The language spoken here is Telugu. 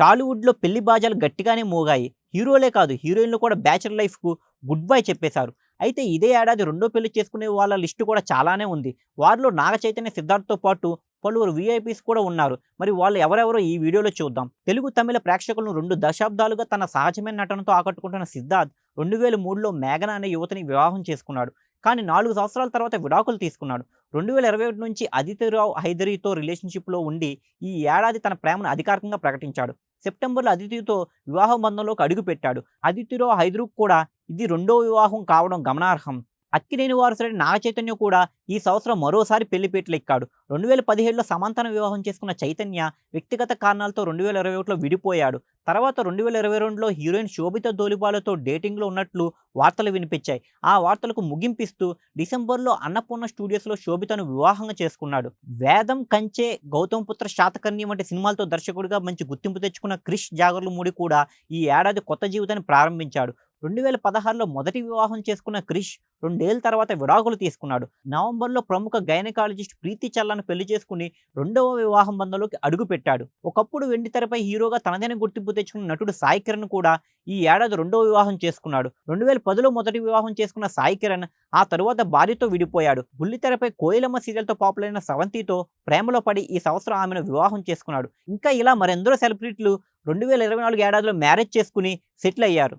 టాలీవుడ్లో పెళ్ళి బాజాలు గట్టిగానే మోగాయి. హీరోలే కాదు హీరోయిన్లు కూడా బ్యాచులర్ లైఫ్కు గుడ్ బై చెప్పేశారు. అయితే ఇదే ఏడాది రెండో పెళ్ళి చేసుకునే వాళ్ళ లిస్టు కూడా చాలానే ఉంది. వారిలో నాగ చైతన్య సిద్ధార్థ్తో పాటు పలువురు వీఐపీస్ కూడా ఉన్నారు. మరి వాళ్ళు ఎవరెవరో ఈ వీడియోలో చూద్దాం. తెలుగు తమిళ ప్రేక్షకులను రెండు దశాబ్దాలుగా తన సహజమైన నటనతో ఆకట్టుకుంటున్న సిద్ధార్థ్ రెండు వేల మూడులో మేఘన అనే యువతిని వివాహం చేసుకున్నాడు. కానీ నాలుగు సంవత్సరాల తర్వాత విడాకులు తీసుకున్నాడు. రెండు వేల ఇరవై ఒకటి నుంచి అదితిరావు హైదరీతో రిలేషన్షిప్లో ఉండి ఈ ఏడాది తన ప్రేమను అధికారికంగా ప్రకటించాడు. సెప్టెంబర్లో అదితితో వివాహ బంధంలోకి అడుగుపెట్టాడు అదితిలో హైదరుకు కూడా ఇది రెండో వివాహం కావడం గమనార్హం. అక్కినేని వారసుడైన నాగచైతన్య కూడా ఈ సంవత్సరం మరోసారి పెళ్ళిపేటలు ఎక్కాడు రెండు వేల పదిహేడులో సమాంతర వివాహం చేసుకున్న చైతన్య వ్యక్తిగత కారణాలతో రెండు వేల ఇరవై ఒకటిలో విడిపోయాడు. తర్వాత రెండు వేల ఇరవై రెండులో హీరోయిన్ శోభిత దోలిపాలతో డేటింగ్లో ఉన్నట్లు వార్తలు వినిపించాయి. ఆ వార్తలకు ముగింపిస్తూ డిసెంబర్లో అన్నపూర్ణ స్టూడియోస్లో శోభితను వివాహంగా చేసుకున్నాడు. వేదం కంచే గౌతమ్ పుత్ర శాతకర్ణి వంటి సినిమాలతో దర్శకుడిగా మంచి గుర్తింపు తెచ్చుకున్న క్రిష్ జాగర్లమూడి కూడా ఈ ఏడాది కొత్త జీవితాన్ని ప్రారంభించాడు. రెండు వేల పదహారులో మొదటి వివాహం చేసుకున్న క్రిష్ రెండేళ్ళ తర్వాత విడాకులు తీసుకున్నాడు. నవంబర్లో ప్రముఖ గైనకాలజిస్ట్ ప్రీతి చల్లను పెళ్ళి చేసుకుని రెండవ వివాహం బంధంలోకి అడుగుపెట్టాడు. ఒకప్పుడు వెండి తెరపై హీరోగా తనదైన గుర్తింపు తెచ్చుకున్న నటుడు సాయి కిరణ్ కూడా ఈ ఏడాది రెండవ వివాహం చేసుకున్నాడు. రెండు వేల పదిలో మొదటి వివాహం చేసుకున్న సాయి కిరణ్ ఆ తరువాత భార్యతో విడిపోయాడు. బుల్లితెరపై కోయిలమ్మ సీరియల్తో పాపులర్ అయిన సవంతితో ప్రేమలో పడి ఈ సంవత్సరం ఆమెను వివాహం చేసుకున్నాడు. ఇంకా ఇలా మరెందరో సెలబ్రిటీలు రెండు వేల ఇరవై నాలుగు ఏడాదిలో మ్యారేజ్ చేసుకుని సెటిల్ అయ్యారు.